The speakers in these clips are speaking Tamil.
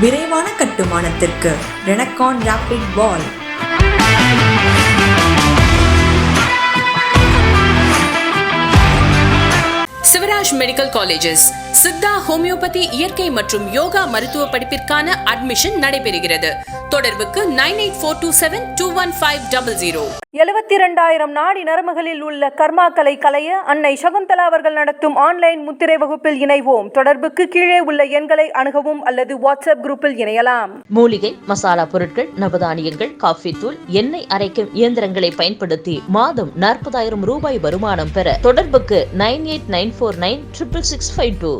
விரைவான கட்டுமானத்திற்கு ரெனக்கான் rapid wall Sivaraj medical colleges Siddha homeopathy இயற்கை மற்றும் யோகா மருத்துவ படிப்பிற்கான அட்மிஷன் நடைபெறுகிறது. தொடர்புக்கு nine eight four two seven two one five double zero. எழுபத்தி இரண்டாயிரம் நாடி நரம்புகளில் உள்ள கர்மாக்களை களைய அன்னை சகுந்தலா அவர்கள் நடத்தும் ஆன்லைன் முத்திரை வகுப்பில் இணைவோம். தொடர்புக்கு கீழே உள்ள எண்களை அணுகவும் அல்லது வாட்ஸ்அப் குரூப்பில் இணையலாம். மூலிகை மசாலா பொருட்கள் நவதானியங்கள் காஃபி தூள் எண்ணெய் அரைக்கும் இயந்திரங்களை பயன்படுத்தி மாதம் நாற்பதாயிரம் ரூபாய் வருமானம் பெற தொடர்புக்கு nine eight nine four nine triple six five two.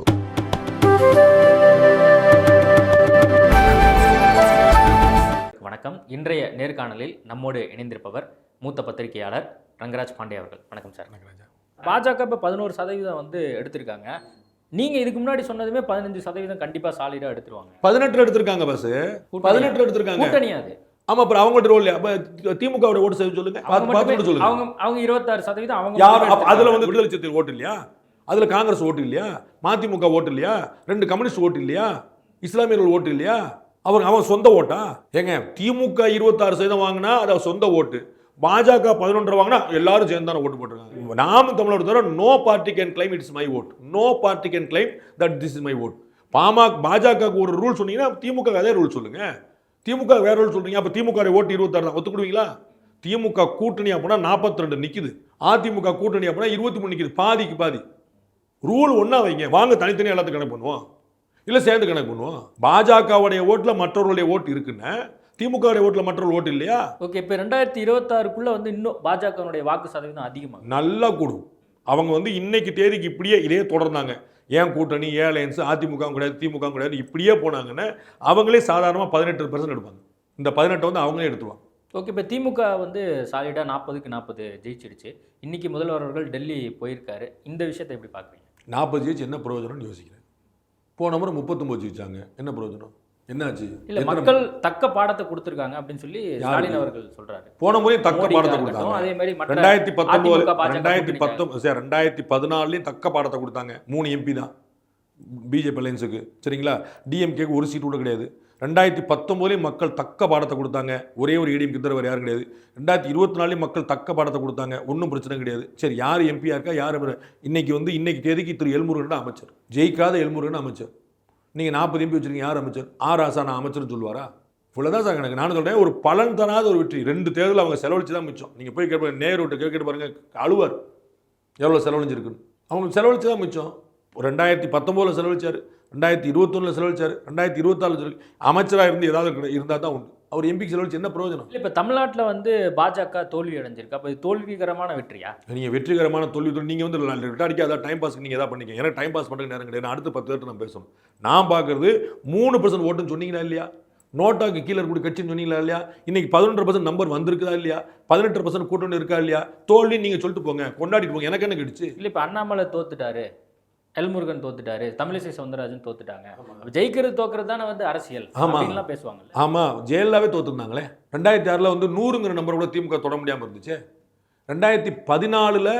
வணக்கம். இன்றைய நேர்காணலில் நம்மோடு இணைந்திருப்பவர் மூத்த பத்திரிகையாளர் ரங்கராஜ் பாண்டே அவர்கள். வணக்கம் சார். பாஜக இப்போ பதினோரு சதவீதம் வந்து எடுத்திருக்காங்க. நீங்க இதுக்கு முன்னாடி சொன்னதுமே பதினஞ்சு சதவீதம் கண்டிப்பா சாலிடா எடுத்துருவாங்க. பதினெட்டுல எடுத்திருக்காங்க பஸ் கூட்டணியா? பதினெட்டுல எடுத்திருக்காங்க. கூட்டணி அது. ஆமா அப்புறம் அவங்கள்ட்ட ரோல் அப்ப திமுக ஓட்டு சொல்லுங்க. அவங்க அவங்க அவங்க இருபத்தாறு சதவீதம் அவங்க அதுல வந்து. விடுதலை சிறுத்தைகள் ஓட்டு இல்லையா? அதில் காங்கிரஸ் ஓட்டு இல்லையா? மதிமுக ஓட்டு இல்லையா? ரெண்டு கம்யூனிஸ்ட் ஓட்டு இல்லையா? இஸ்லாமியர்கள் ஓட்டு இல்லையா? அவங்க அவன் சொந்த ஓட்டா? ஏங்க திமுக இருபத்தாறு சதவீதம் வாங்கினா அது சொந்த ஓட்டு. பாஜக பதினொன்று வாங்கினா எல்லாரும் சேர்ந்து தானே ஓட்டு போட்டிருக்காங்க. நாம தமிழர் தவிர no party can claim it's my vote no party can claim that this is my vote PMK பாஜகவுக்கு ஒரு ரூல் சொன்னீங்கன்னா திமுக அதே ரூல் சொல்லுங்க. திமுக வேற ரூல் சொல்றீங்க. அப்போ திமுக ஓட்டு இருபத்தாறு தான். ஒத்துக்கிடுவீங்களா? திமுக கூட்டணி அப்படின்னா நாற்பத்தி ரெண்டு நிக்குது. அதிமுக கூட்டணி அப்படின்னா இருபத்தி மூணு நிற்கிது பாதிக்கு பாதி. ரூல் ஒண்ணா வைங்க. வாங்க தனித்தனியாக எல்லாத்துக்கும் கணக்கு பண்ணுவோம். இல்ல சேர்ந்து கணக்கு பண்ணுவோம். பாஜகவுடைய ஓட்டுல மற்றவர்களுடைய ஓட்டு இருக்குன்னு திமுகவுடைய ஓட்டுல மற்றவர்கள் ஓட்டு இல்லையா? ஓகே இப்போ ரெண்டாயிரத்தி இருபத்தாறுக்குள்ள வந்து இன்னும் பாஜகனுடைய வாக்கு சதவீதம் அதிகமாகும் நல்லா கூடும். அவங்க வந்து இன்னைக்கு தேதிக்கு இப்படியே இதே தொடர்ந்தாங்க. ஏன் கூட்டணி ஏன் அலையன்ஸ் அதிமுக கிடையாது திமுக கிடையாது இப்படியே போனாங்கன்னா அவங்களே சாதாரணமாக பதினெட்டு பர்சன்ட் எடுப்பாங்க. இந்த பதினெட்டை வந்து அவங்களே எடுத்துருவாங்க. ஓகே இப்போ திமுக வந்து சாலிடா நாற்பதுக்கு நாற்பது ஜெயிச்சிடுச்சு. இன்னைக்கு முதல்வர் அவர்கள் டெல்லி போயிருக்காரு. இந்த விஷயத்தை எப்படி பார்க்குறீங்க நாற்பது ஜெயிச்சு என்ன பிரயோஜனம்னு யோசிக்கிறேன் போன முறை முப்பத்தொம்பது ஜெயிச்சாங்க. என்ன பிரயோஜனம்? என்னாச்சு? இல்ல மக்கள் தக்க பாடத்தை கொடுத்துருக்காங்க அப்படின்னு சொல்லி? ஸ்டாலின் அவர்கள் சொல்றாரு. போன முறை தக்க பாடத்தை கொடுத்தாங்க. அதே மாதிரி மற்ற ரெண்டாயிரத்தி பத்தொன்பது ரெண்டாயிரத்தி. பத்தொன்பது சரி ரெண்டாயிரத்தி பதினாலுலையும் தக்க பாடத்தை கொடுத்தாங்க. மூணு எம்பி தான். பிஜேபி அலையன்ஸுக்கு சரிங்களா? டிஎம்கேக்கு ஒரு சீட் கூட கிடையாது. ரெண்டாயிரத்தி பத்தொம்போதுலேயும் மக்கள் தக்க பாடத்தை கொடுத்தாங்க. ஒரே ஒரு ஏடிஎம்கே தவிர வேறு யாரும் கிடையாது. ரெண்டாயிரத்தி இருபத்தி நாலுலேயும் மக்கள் தக்க பாடத்தை கொடுத்தாங்க. ஒன்றும் பிரச்சனை கிடையாது. சரி யார் எம்பியா இருக்கா? யார் இன்னைக்கு வந்து இன்னைக்கு தேதிக்கு திரு எல்முருகன் அமைச்சர். ஜெயிக்காத எல்முருகன் அமைச்சர். நீங்கள் நாற்பது எம்பி வச்சிருக்கீங்க. யார் அமைச்சர்? ஆர் ஆசா நான் அமைச்சர்னு சொல்லுவாரா? இவ்வளோதான் சார் எனக்கு நான் சொல்கிறேன் ஒரு பலன் தராத ஒரு வெற்றி. ரெண்டு தேர்தல் அவங்க செலவழிச்சு தான் மிச்சம். நீங்கள் போய் கேட்பாங்க நேரு கேட்கிட்டு பாருங்கள் அழுவார். எவ்வளோ செலவழிஞ்சிருக்குன்னு. அவங்க செலவழிச்சு தான் மிச்சம். ரெண்டாயிரத்தி பத்தொம்போதில் செலவழிச்சார். ரெண்டாயிரத்தி இருபத்தொன்னில் செலவழிச்சார். ரெண்டாயிரத்தி இருபத்தாலு அமைச்சராக இருந்து ஏதாவது இருந்தால் தான் உண்டு. அவர் எம்பிக்கு செலவழிச்சு என்ன பிரயோஜனம்? இல்ல இப்ப தமிழ்நாட்டுல வந்து பாஜக தோல்வி அடைஞ்சிருக்கு. அப்ப இது தோல்விகரமான வெற்றியா? நீங்கள் வெற்றிகரமான தோல்வி நீங்கள் வந்து ரிட்டாரிக்கு ஏதாவது டைம் பாஸ்க்கு நீங்கள் எதாவது பண்ணிக்க எனக்கு டைம் பாஸ் பண்ணுறது நேரம் கிடையாது. நான் அடுத்த பத்து பேர்ட்டு நான் பேசணும். நான் பார்க்குறது மூணு பர்சன்ட் ஓட்டுன்னு சொன்னீங்களா இல்லையா? நோட்டாக்கு கீழே இருக்கக்கூடிய கட்சின்னு சொன்னீங்களா இல்லையா? இன்னைக்கு பதினொன்றரை பர்சன்ட் நம்பர் வந்திருக்குதா இல்லையா? பதினெட்டு பர்சன்ட் கூட்டணி இருக்கா இல்லையா? தோல்வி நீங்கள் சொல்லிட்டு போங்க. கொண்டாடிட்டு போங்க. எனக்கு என்ன கிடைச்சு? இல்ல இப்ப அண்ணாமலை தோத்துட்டாரு. எல்முருகன் தோத்துட்டாரு தமிழிசை சவுந்தரராஜன் தோத்துட்டாங்க. ஜெயிக்கிறது தோக்குறது தானே வந்து அரசியல். அப்படின்லாம் பேசுவாங்கல்ல. ஆமாம் ஜெயலலிதாவே தோத்துருந்தாங்களே. ரெண்டாயிரத்தி ஆறில் வந்து நூறுங்கிற நம்பர் கூட திமுக தொட முடியாமல் இருந்துச்சு. ரெண்டாயிரத்தி பதினாலில்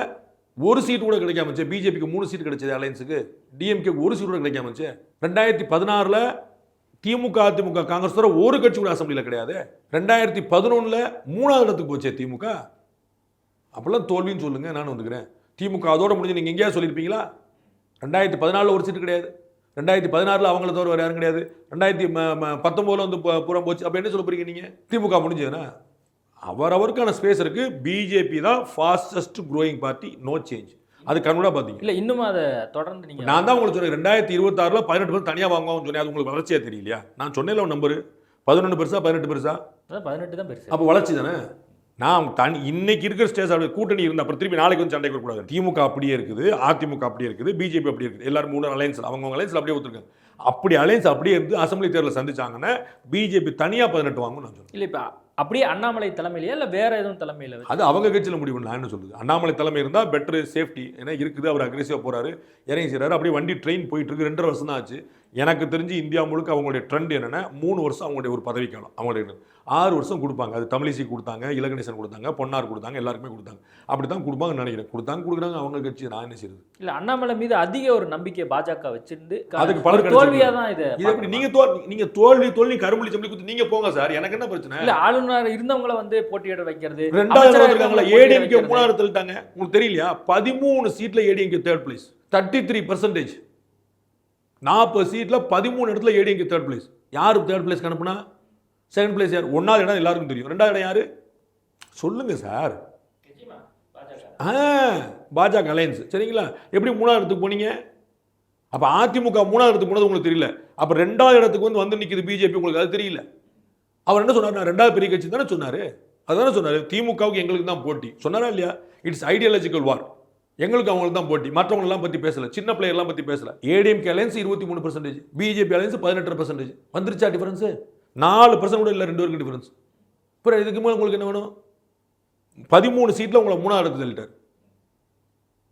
ஒரு சீட் கூட கிடைக்காம இருந்துச்சு. பிஜேபிக்கு மூணு சீட் கிடைச்சது அலையன்ஸுக்கு. டிஎம்கேக்கு ஒரு சீட் கூட கிடைக்காம இருந்துச்சு. ரெண்டாயிரத்தி பதினாறில் திமுக அதிமுக காங்கிரஸ் தவிர ஒரு கட்சி கூட அசம்பிளியில் கிடையாது. ரெண்டாயிரத்தி பதினொன்றில் மூணாவது இடத்துக்கு போச்சே திமுக. அப்போல்லாம் தோல்வின்னு சொல்லுங்க நான் வந்துக்கிறேன் திமுக அதோட முடிஞ்சு நீங்கள் எங்கேயாவது சொல்லியிருப்பீங்களா? ரெண்டாயிரத்தி பதினாலில் ஒரு சீட்டு கிடையாது. ரெண்டாயிரத்தி பதினாறில் அவங்கள தவிர வேறு யாரும் கிடையாது. ரெண்டாயிரத்தி பத்தொம்போதில் வந்து புறம் போச்சு. அப்போ என்ன சொல்ல போறீங்க நீங்கள் திமுக முடிஞ்சதுன்னா அவரவருக்கான ஸ்பேஸ் இருக்குது பிஜேபி தான் fastest growing party no change அது கண்கூடா பார்த்தீங்க இல்ல இன்னும் அதை தொடர்ந்து நீங்க நான் தான் உங்களுக்கு சொன்னேன் ரெண்டாயிரத்தி இருபத்தாறில் பதினெட்டு பேர் தனியாக வாங்குவாங்கன்னு சொன்னேன். அது உங்களுக்கு வளர்ச்சியா தெரியலையா? நான் சொன்னேன் நம்பர் பதினொன்று பெருசா பதினெட்டு பெருசா? பதினெட்டு தான் பெருசு. அப்போ வளர்ச்சி தானே? நான் தனி இன்னைக்கு இருக்கிற ஸ்டேஜ் அப்படி கூட்டணி இருந்தா அப்புறம் திருப்பி நாளைக்கு வந்து சண்டை கூடாது திமுக அப்படியே இருக்குது அதிமுக அப்படியே இருக்குது பிஜேபி அப்படியே இருக்குது. எல்லாரும் மூணு அலையன்ஸ் அவங்க அலையன்ஸ் அப்படியே ஒத்துருக்காங்க. அப்படி அலையன்ஸ் அப்படியே இருந்து அசம்பிளி தேர்தலில் சந்திச்சாங்கன்னா பிஜேபி தனியாக பதினெட்டு வாங்கும் நான் சொல்றேன். இல்ல இப்ப அப்படியே அண்ணாமலை தலைமையிலயா இல்ல வேற எதுவும் தலைமையில? அது அவங்க கட்சியில் முடிவு. நான் என்ன சொல்றது? அண்ணாமலை தலைமை இருந்தால் பெட்ரு சேஃப்டி ஏன்னா இருக்குது அவர் அக்ரெசிவாக போறாரு இறங்கி செய்றாரு. அப்படியே வண்டி ட்ரெயின் போயிட்டு இருக்கு ரெண்டரை வருஷம் தான் ஆச்சு. எனக்கு தெரிஞ்சு இந்தியா முழுக்க அவங்களுடைய ட்ரெண்ட் என்னன்னா மூணு வருஷம் அவங்களுடைய ஒரு பதவிக்காலம் அவங்களுடைய ஆறு வருஷம் கொடுப்பாங்க. அது தமிழிசை கொடுத்தாங்க இலகணேசன் கொடுத்தாங்க பொன்னார் கொடுத்தாங்க எல்லாருக்குமே கொடுத்தாங்க. அப்படி தான் கொடுப்பாங்கன்னு நினைக்கிறேன். கொடுத்தாங்க கொடுக்குறாங்க அவங்க கட்சி. நான் என்ன செய்யுது இல்ல அண்ணாமலை மீது அதிக ஒரு நம்பிக்கை பாஜக வச்சிருந்து அதுக்கு பலர் ஒரு தோல்வியா தான் இது இது எப்படி நீங்க தோல் நீங்க தோல்வி தோல்வி கரும்புலி சம்பளி குத்து நீங்க போங்க சார். எனக்கு என்ன பிரச்சனை? இல்ல ஆளுநர் இருந்தவங்கள வந்து போட்டியிட வைக்கிறது ரெண்டாவது போட்டியிட ஏடிஎம்கே. மூணாவது தள்ளிட்டாங்க உங்களுக்கு தெரியலையா? பதிமூணு சீட்ல ADMK third place thirty three percentage நாற்பது சீட்ல பதிமூணு இடத்துல ஏடிஎம்கே தேர்ட் பிளேஸ் யாரு தேர்ட் பிளேஸ் அனுப்புனா? செகண்ட் பிளேஸ் யார்? ஒன்னாவது இடம் எல்லாருக்கும் தெரியும். ரெண்டாவது இடம் யாரு? சொல்லுங்க சார். ஆ பாஜக அலையன்ஸ். சரிங்களா? எப்படி மூணாவது இடத்துக்கு போனீங்க? அப்ப அதிமுக மூணாவது இடத்துக்கு போனது உங்களுக்கு தெரியல. அப்ப ரெண்டாவது இடத்துக்கு வந்து வந்து நிக்குது பிஜேபி. உங்களுக்கு அது தெரியல. அவர் என்ன சொன்னார் நான் ரெண்டாவது பெரிய கட்சி தானே சொன்னாரு. அதானே சொன்னாரு. திமுகவுக்கு எங்களுக்கு தான் போட்டி. சொன்னாரா இல்லையா? இட்ஸ் ஐடியாலஜிக்கல் வார் எங்களுக்கு அவங்களுக்கு தான் போட்டி. மற்றவங்களெல்லாம் பத்தி பேசல. சின்ன பிளேயர்லாம் பத்தி பேசல. ஏடிஎம்கே அலையன்ஸ் இருபத்தி மூணு பர்சன்டேஜ் பிஜேபி அலையன்ஸ் பதினெட்டு பர்சன்டேஜ் வந்துருச்சா டிஃபரன்ஸ் நாலு பர்சன்ட் கூட இல்லை ரெண்டு பேருக்கு டிஃபரன்ஸ் அப்புறம் இதுக்கு மேலே உங்களுக்கு என்ன வேணும்? பதிமூணு சீட்டில் உங்களை மூணாவது இடத்துல தள்ளிட்டார்.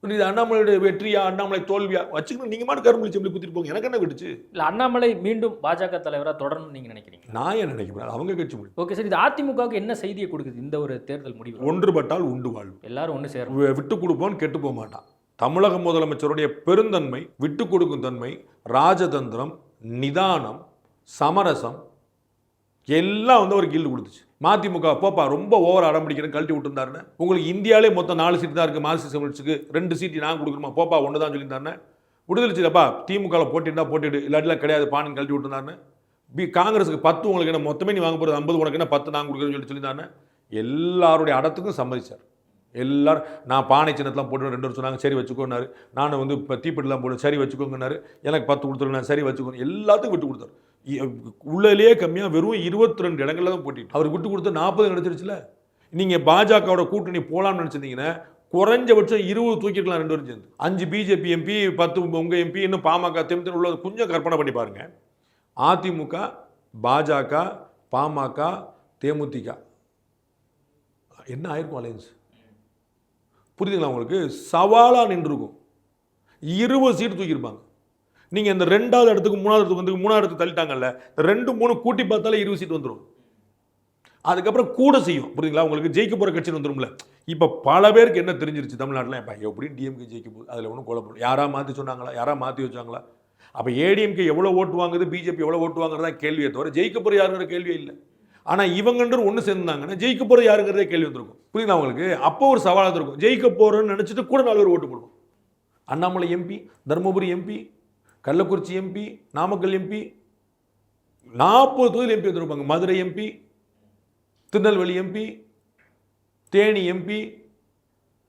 இது அண்ணாமலையுடைய வெற்றியா அண்ணாமலை தோல்வியா? வச்சுக்கணும். நீங்க மாட்டு கரும்புலி செம்பி குத்திட்டு போங்க எனக்கு என்ன விடுச்சு இல்ல அண்ணாமலை மீண்டும் பாஜக தலைவரா தொடரணும் நீங்க நினைக்கிறீங்க? நான் ஏன் நினைக்கிறேன் அவங்க கட்சி முடியும். ஓகே சார் இது அதிமுகவுக்கு என்ன செய்தியை கொடுக்குது இந்த ஒரு தேர்தல் முடிவு? ஒன்றுபட்டால் உண்டு வாழ்வு. எல்லாரும் ஒண்ணு சேரணும். வி- விட்டு கொடுப்போன் கெட்டு போக மாட்டான். தமிழக முதலமைச்சருடைய பெருந்தன்மை விட்டு கொடுக்கும் தன்மை ராஜதந்திரம் நிதானம் சமரசம் எல்லாம் வந்து ஒரு கில்டு கொடுத்துச்சு. மதிமுக போப்பா ரொம்ப ஓவர் அடம் பிடிக்கிறேன் கழட்டி விட்டுருந்தாருன்னு. உங்களுக்கு இந்தியாவிலே மொத்தம் நாலு சீட் தான் இருக்குது மார்க்சிஸ்ட் கம்யூனிஸ்ட்டுக்கு ரெண்டு சீட்டு நான் கொடுக்குறோமா போப்பா ஒன்று தான் சொல்லியிருந்தாருன்னு. விடுதலை திமுகவில் போட்டிருந்தா போட்டிட்டு இல்லாட்டிலாம் கிடையாது பானு கழட்டி விட்டுருந்தாருன்னு. பி காங்கிரஸுக்கு பத்து உங்களுக்கு என்ன மொத்தமே நீ வாங்க போகிறது ஐம்பது உனக்கு என்ன பத்து நான் கொடுக்குறேன்னு சொல்லி சொல்லியிருந்தாருன்னு. எல்லாருடைய அடத்துக்கும் சம்மதிச்சார். எல்லாரும் நான் பானை சின்னத்தெலாம் போட்டு ரெண்டு வருஷம் சொன்னாங்க சரி வச்சுக்கோன்னாரு. நான் வந்து இப்போ தீப்பெட்டிலாம் போட்டு சரி வச்சுக்கோங்கன்னாரு. எனக்கு பத்து கொடுத்துருங்க சரி வச்சுக்கோங்க. எல்லாத்துக்கும் விட்டு கொடுத்தாரு. உள்ளதுலேயே உள்ளேயே கம்மியாக வெறும் இருபத்தி ரெண்டு இடங்கள்ல தான் போட்டிட்டு. அவர் விட்டு கொடுத்து நாற்பது கிடச்சிருச்சுல நீங்கள் பாஜகவோட கூட்டணி போகலாம்னு நினச்சிருந்தீங்கன்னா குறைஞ்சபட்சம் இருபது தூக்கிக்கலாம் ரெண்டு பேரும் சேர்ந்து. அஞ்சு பிஜேபி எம்பி பத்து உங்கள் எம்பி இன்னும் பாமக தெம்தன் உள்ள கொஞ்சம் கற்பனை பண்ணி பாருங்கள் அதிமுக பாஜக பாமக தேமுதிக. என்ன ஆயிருக்கும் அலையன்ஸ் புரியுதுங்களா உங்களுக்கு? சவாலாக நின்றுருக்கும். இருபது சீட்டு தூக்கியிருப்பாங்க. நீங்கள் இந்த ரெண்டாவது இடத்துக்கு மூணாவது இடத்துக்கு வந்து மூணாவது இடத்துக்கு தள்ளிட்டாங்கல்ல இந்த ரெண்டு மூணு கூட்டி பார்த்தாலே இருபது சீட் வந்துடும் அதுக்கப்புறம் கூட செய்யும் புரியுதுங்களா? உங்களுக்கு ஜெயிக்க போகிற கட்சின்னு வந்துடும்ல இப்போ பல பேருக்கு என்ன தெரிஞ்சிருச்சு தமிழ்நாட்டில்? இப்போ எப்படியும் டிஎம்கே ஜெயிக்க போகுது அதில் ஒன்றும் குழப்பம் யாராக மாற்றி சொன்னாங்களா? யாராக மாற்றி வச்சாங்களா? அப்போ ஏடிஎம்கே எவ்வளோ ஓட்டு வாங்குது? பிஜேபி எவ்வளோ ஓட்டு வாங்குறதா கேள்வியை தவிர ஜெயிக்க போகிற யாருங்கிற கேள்வியே இல்லை. ஆனால் இவங்கன்ற ஒன்று சேர்ந்தாங்கன்னா ஜெயிக்க போகிற யாருங்கிறதே கேள்வி வந்திருக்கும். புரியுதா உங்களுக்கு? அப்போ ஒரு சவாலாக இருக்கும் ஜெயிக்க போகிறோன்னு நினச்சிட்டு கூட நாலு பேர் ஓட்டு போடுவோம். Annamalai MP Dharmapuri MP Kallakurichi MP Namakkal MP நாற்பது தொகுதியில் எம்பி வந்திருப்பாங்க. Madurai MP Tirunelveli MP Theni MP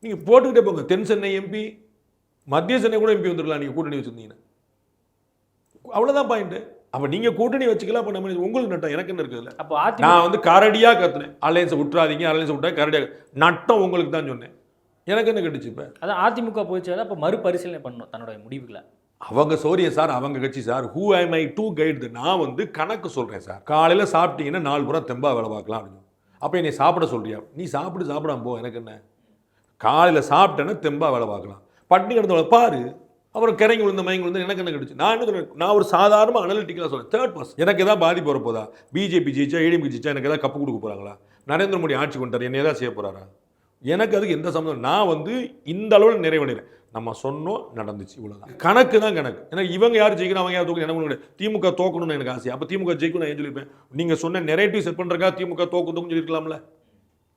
நீங்கள் போட்டுக்கிட்டே போங்க. தென் சென்னை எம்பி மத்திய சென்னை கூட எம்பி வந்துடலாம் நீங்கள் கூட்டணி வச்சுருந்தீங்கன்னா. அவ்வளோதான் பாயிண்ட்டு அப்போ நீங்கள் கூட்டணி வச்சுக்கலாம் அப்போ நம்ம உங்களுக்கு நட்டம். எனக்கு என்ன இருக்குதுல்ல அப்போ நான் வந்து கரடியாக கத்துனேன். அலையன்ஸை விட்டுறாதீங்க. அலையன்ஸை விட்டா கரடியாக நட்டம் உங்களுக்கு தான் சொன்னேன். எனக்கு என்ன கட்டுச்சு இப்போ? அதான் அதிமுக போயிடுச்சு. அப்போ மறுபரிசீலனை பண்ணணும் தன்னோட முடிவுகளை. அவங்க சோரிய சார் அவங்க கட்சி sir who I my to guide நான் வந்து கணக்கு சொல்கிறேன் சார். காலையில் சாப்பிட்டீங்கன்னா நாலு புறம் தெம்பா வேலை பார்க்கலாம் அப்படின்னு அப்போ என்னை சாப்பிட சொல்கிறியா நீ சாப்பிட்டு சாப்பிடாம போ எனக்கு என்ன? காலையில் சாப்பிட்டேன்னா தெம்பா வேலை பார்க்கலாம். பட்டினி கிடந்தவளை பாரு அப்புறம் கிறங்கி விழுந்த மயங்கி விழுந்த எனக்கு என்ன கிடைச்சு? நான் என்ன நான் ஒரு சாதாரண அனலிட்டிக்கலாக சொல்கிறேன் தேர்ட் பர்சன் எனக்கு எதாவது பாதிப்பு வரப்போதா பிஜேபி ஜெயிச்சா ஏடிஎம்கே ஜெயிச்சா எனக்கு எதாவது கப்பு கொடுக்க போகிறாங்களா நரேந்திர மோடி ஆட்சி கொண்டாரு என்ன ஏதாவது செய்ய போகிறாரா எனக்கு அதுக்கு எந்த சம்மந்தம் நான் வந்து இந்த அளவில் நிறைவடைகிறேன். நம்ம சொன்னோம் நடந்துச்சு. இவ்வளவுதான். கணக்கு தான் கணக்கு. ஏன்னா இவங்க யார் ஜெயிக்கணும் அவங்க யார் தோக்கணும் எனக்கு கிடையாது. திமுக தோக்கணும்னு எனக்கு ஆசை. அப்போ திமுக ஜெயிக்கணும் நான் சொல்லியிருப்பேன்? நீங்கள் சொன்ன நெரேட்டிவ் செட் பண்ணுறக்கா திமுக தோக்கும் சொல்லியிருக்கலாம்ல.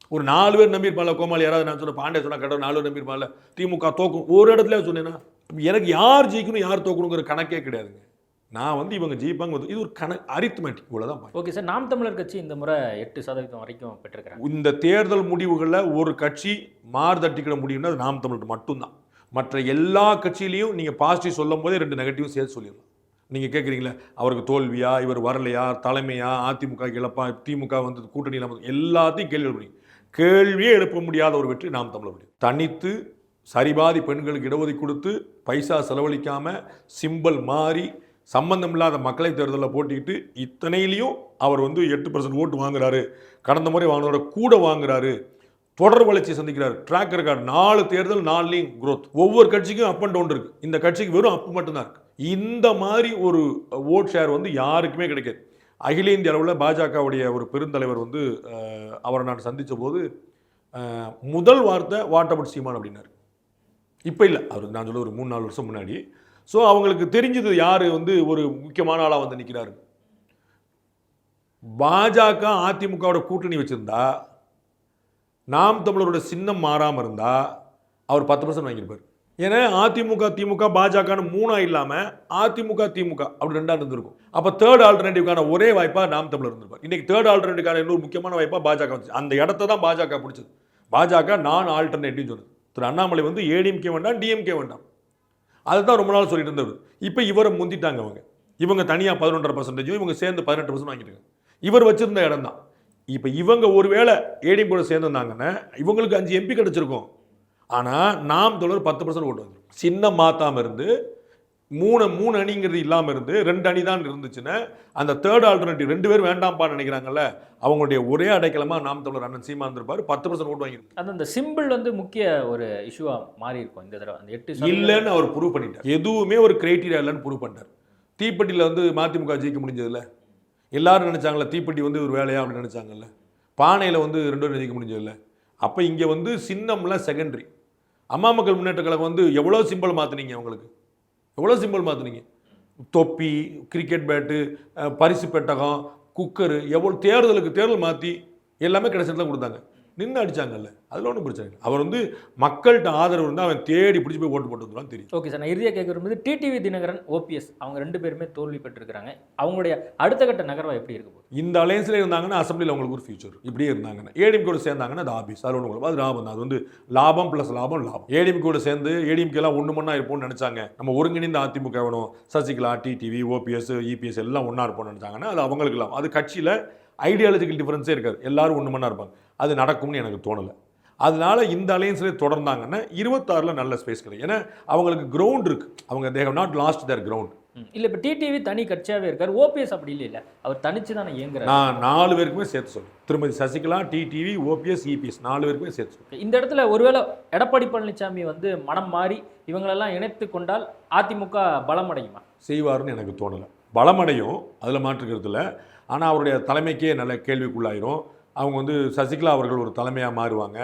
ஒரு நாலு பேர் நம்பியிருப்பான்ல கோமாளி யாராவது நான் சொன்ன பாண்டே சொன்னா கடவுள் நாலு பேர் நம்பியிருப்பான்ல திமுக தோக்கும். ஒரு இடத்துல சொன்னேன்னா எனக்கு யார் ஜெயிக்கணும் யார் தோக்கணுங்கிற கணக்கே கிடையாதுங்க. நான் வந்து இவங்க ஜெயிப்பாங்க வந்து- இது ஒரு கணக்கு அரித்மெட்டிக் இவ்வளோதான். ஓகே சார் நாம் தமிழர் கட்சி இந்த முறை எட்டு சதவீதம் வரைக்கும் பெற்றிருக்கிறாங்க. இந்த தேர்தல் முடிவுகளில் ஒரு கட்சி மாறுதட்டிக்கிட முடியும்னா அது நாம் தமிழர் மட்டும்தான். மற்ற எல்லா கட்சியிலையும் நீங்கள் பாசிட்டிவ் சொல்லும் போதே ரெண்டு நெகட்டிவ் சேர்த்து சொல்லிடலாம் நீங்கள் கேட்குறீங்களே அவருக்கு தோல்வியா இவர் வரலையா தலைமையா அதிமுக இழப்பா திமுக வந்து கூட்டணி இல்லாம எல்லாத்தையும் கேள்வி எழுப்ப முடியும் கேள்வியே எழுப்ப முடியாத ஒரு வெற்றி நாம் தமிழர் முடியும் தனித்து சரிபாதி பெண்களுக்கு இடஒதுக்கீடு கொடுத்து பைசா செலவழிக்காமல் சிம்பல் மாறி சம்பந்தம் இல்லாத மக்களை தேர்தலில் போட்டிக்கிட்டு இத்தனையிலையும் அவர் வந்து எட்டு பர்சன்ட் ஓட்டு வாங்குறாரு. கடந்த முறை வாங்கினோட கூட வாங்குறாரு. தொடர் வளர்ச்சி சந்திக்கிறார். ட்ராக் ரெக்கார்டு நாலு தேர்தல் நாலுலேயும் குரோத் ஒவ்வொரு கட்சிக்கும் அப் அண்ட் டவுன் இருக்கு. இந்த கட்சிக்கு வெறும் அப் மட்டும்தான் இருக்கு. இந்த மாதிரி ஒரு ஓட் ஷேர் வந்து யாருக்குமே கிடைக்காது. அகில இந்திய அளவில் பாஜகவுடைய ஒரு பெருந்தலைவர் வந்து அவரை நான் சந்தித்த போது முதல் வார்த்தை வாட் அபவுட் சீமான் அப்படின்னாரு. இப்போ இல்லை. அவர் நான் சொல்ல ஒரு மூணு நாலு வருஷம் முன்னாடி. ஸோ அவங்களுக்கு தெரிஞ்சது யார் வந்து ஒரு முக்கியமான ஆளாக வந்து நிற்கிறாரு பாஜக அதிமுகவோட கூட்டணி வச்சிருந்தா நாம் தமிழரோட சின்னம் மாறாமல் இருந்தால் அவர் பத்து பர்சன்ட் வாங்கியிருப்பார். ஏன்னா அதிமுக திமுக பாஜகன்னு மூணா இல்லாமல் அதிமுக திமுக அப்படி ரெண்டா இருந்திருக்கும். அப்போ தேர்ட் ஆல்டர்னேட்டிவ்க்கான ஒரே வாய்ப்பாக நாம் தமிழர் இருந்திருப்பார். இன்னைக்கு தேர்ட் ஆல்டர்னேட்டிவ்கான இன்னொரு முக்கியமான வாய்ப்பாக பாஜக வந்துச்சு. அந்த இடத்த தான் பாஜக பிடிச்சது. பாஜக நான் ஆல்டர்னேட்டிவ்னு சொன்னது. திரு அண்ணாமலை வந்து ஏடிஎம்கே வேண்டாம் டிஎம்கே வேண்டாம். அதுதான் ரொம்ப நாள் சொல்லிட்டு இருந்தவர். இப்போ இவரை முந்திட்டாங்க அவங்க. இவங்க தனியாக பதினொன்றரை பர்சன்டேஜும் இவங்க சேர்ந்து பதினெட்டு பர்சன்ட் வாங்கிட்டாங்க. இவர் வச்சிருந்த இடம் தான் இப்போ இவங்க ஒருவேளை ஏடிஎம் கூட சேர்ந்துருந்தாங்கன்னா இவங்களுக்கு அஞ்சு எம்பி கிடச்சிருக்கும். ஆனால் நாம் தொடர் பத்து பர்சன்ட் ஓட்டு வந்துடும் சின்ன மாத்தாம இருந்து மூணு மூணு அணிங்கிறது இல்லாமல் இருந்து ரெண்டு அணி தான் இருந்துச்சுன்னா அந்த தேர்ட் ஆல்டர்னேட்டிவ் ரெண்டு பேர் வேண்டாம்ப்பா நினைக்கிறாங்கல்ல அவங்களுடைய ஒரே அடைக்கலமாக நாம் தமிழர் அண்ணன் சீமா இருந்திருப்பாரு பத்து பர்சன்ட் ஓட்டு அது அந்த சிம்பிள் வந்து முக்கிய ஒரு இஷ்யூவா மாறி இருக்கும் இந்த தடவை. அந்த எட்டு இல்லைன்னு அவர் ப்ரூவ் பண்ணிட்டார். எதுவுமே ஒரு கிரைட்டீரியா இல்லைன்னு ப்ரூவ் பண்ணிட்டார். தீப்பெட்டியில் வந்து மதிமுக ஜெயிக்க முடிஞ்சதில்ல எல்லாரும் நினச்சாங்களே தீப்பெட்டி வந்து ஒரு வேலையா அப்படின்னு நினைச்சாங்கல்ல. பானையில் வந்து ரெண்டு பேரும் ஜெயிக்க முடிஞ்சதில்ல. அப்போ இங்கே வந்து சின்னம்லாம் செகண்டரி அம்மா மக்கள் முன்னேற்ற கழகம் வந்து எவ்வளோ சிம்பிள் மாற்றுனீங்க அவங்களுக்கு எவ்வளோ சிம்பிள் மாற்றுனீங்க தொப்பி கிரிக்கெட் பேட்டு பரிசு பெட்டகம் குக்கரு எவ்வளோ தேர்தலுக்கு தேர்தல் மாற்றி எல்லாமே கிடைச்சதுல கொடுத்தாங்க. நின்று அடிச்சாங்கல்ல. அதில் ஒன்றும் பிரச்சனை இல்லை. அவர் வந்து மக்கள்கிட்ட ஆதரவு இருந்தால் அவன் தேடி பிடிச்சி போய் ஓட்டு போட்டு வந்துடுவான்னு தெரியும். ஓகே சார் நான் இறுதியாக கேட்க விரும்புது டிடிவி தினகரன் ஓபிஎஸ் அவங்க ரெண்டு பேருமே தோல்வி பெற்றிருக்கிறாங்க. அவங்களுடைய அடுத்த கட்ட நகர்வா எப்படி இருக்க போகுது? இந்த அலையன்ஸில் இருந்தாங்கன்னா அசம்பிளியில் அவங்களுக்கு ஒரு ஃபியூச்சர் இப்படியே இருந்தாங்கன்னா. ஏடிஎம் கூட சேர்ந்தாங்கன்னா அது ஆபீஸ் அது ஒன்று அது லாபம் தான். அது வந்து லாபம் ப்ளஸ் லாபம் லாபம். ஏடிஎம் கூட சேர்ந்து ஏடிஎம்கே எல்லாம் ஒன்று மண்ணா இருப்போம்னு நினச்சாங்க. நம்ம ஒருங்கிணைந்த அதிமுக வேணும். சசிகலா டிடிவி ஓபிஎஸ் இபிஎஸ் எல்லாம் ஒன்றா இருப்போம்னு நினச்சாங்கன்னா அது அவங்களுக்கு லாபம். அது கட்சியில் ஐடியாலஜிக்கல் டிஃபரன்ஸே இருக்காது. எல்லாரும் ஒன்று மண்ணா இருப்பாங்க. அது நடக்கும்னு எனக்கு தோணலை. அதனால இந்த அலையன்ஸ்லேயே தொடர்ந்தாங்கன்னா இருபத்தாறில் நல்ல ஸ்பேஸ் கிடைக்கும். ஏன்னா அவங்களுக்கு கிரவுண்ட் இருக்கு. அவங்க they not lost their ground. இல்ல இப்ப டிடிவி தனி கட்சியாவே இருக்காரு. ஓபிஎஸ் அப்படி இல்லை இல்ல. அவர் தனிச்சு தானே இயங்குறாரு. நான் நாலு பேருக்குமே சேர்த்து சொல்லுவேன் திருமதி சசிகலா டிடிவி ஓபிஎஸ் இபிஎஸ் நாலு பேருக்குமே சேர்த்து சொல்லுவேன் இந்த இடத்துல ஒருவேளை எடப்பாடி பழனிசாமி வந்து மனம் மாறி இவங்களெல்லாம் இணைத்து கொண்டால் அதிமுக பலமடையுமா? செய்வார்னு எனக்கு தோணலை. பலமடையும். அதில் மாற்றுக்கிறது இல்லை ஆனால் அவருடைய தலைமைக்கே நல்ல கேள்விக்குள்ளாயிரும். அவங்க வந்து சசிகலா அவர்கள் ஒரு தலைமையாக மாறுவாங்க.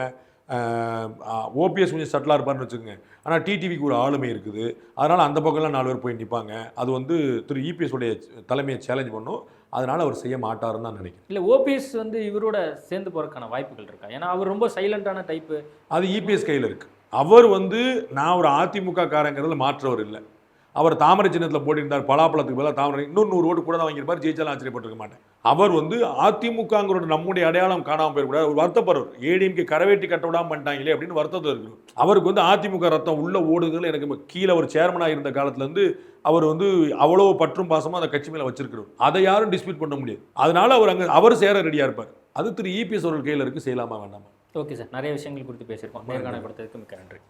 ஓபிஎஸ் கொஞ்சம் சட்டிலாக இருப்பார்னு வச்சுக்கோங்க. ஆனால் டிடிவிக்கு ஒரு ஆளுமை இருக்குது. அதனால் அந்த பக்கம்லாம் நாலு பேர் போய் நிற்பாங்க அது வந்து திரு இபிஎஸ் உடைய தலைமையை சேலஞ்ச் பண்ணும். அதனால் அவர் செய்ய மாட்டாருன்னு தான் நினைக்கிறேன். இல்ல ஓபிஎஸ் வந்து இவரோட சேர்ந்து போறதுக்கான வாய்ப்புகள் இருக்கா? ஏன்னா அவர் ரொம்ப சைலண்டான டைப்பு அது இபிஎஸ் கையில் இருக்குது அவர் வந்து நான் ஒரு அதிமுக காரங்கிறதுல மாற்றவர் இல்லை. அவர் தாமரை சின்னத்தில் போட்டிருந்தார் பலாப்பழத்துக்கு பதிலாக தாமரை இன்னும் நூறு ஓட்டு கூட தான் வாங்கியிருப்பார். ஜெயிச்சாலும் ஆச்சரியப்பட்டிருக்க மாட்டேன். அவர் வந்து அதிமுகங்கிற நம்முடைய அடையாளம் காணாமல் போயிடக்கூடாது அவர் வருத்தப்படுறார். ஏடிஎம்கே கரவேட்டி கட்ட விடாம பண்ணிட்டாங்களே அப்படின்னு வருத்தத்தில் இருக்கு அவருக்கு வந்து அதிமுக ரத்தம் உள்ள ஓடுதல் எனக்கு கீழே ஒரு சேர்மனாக இருந்த காலத்துலேருந்து அவர் வந்து அவ்வளோ பற்றும் பாசமாக அந்த கட்சி மேலே வச்சிருக்கிறவர் அதை யாரும் டிஸ்பியூட் பண்ண முடியாது. அதனால அவர் அங்கே அவர் சேர ரெடியாக இருப்பார். அது திரு இபிஎஸ் அவர்கள் கையில் இருக்கு. செய்யலாமா வேண்டாமா? Okay sir. நிறைய விஷயங்கள் குறித்து பேசியிருக்கோம். நேர்காணல் கொடுத்ததுக்கு மிக்க நன்றி.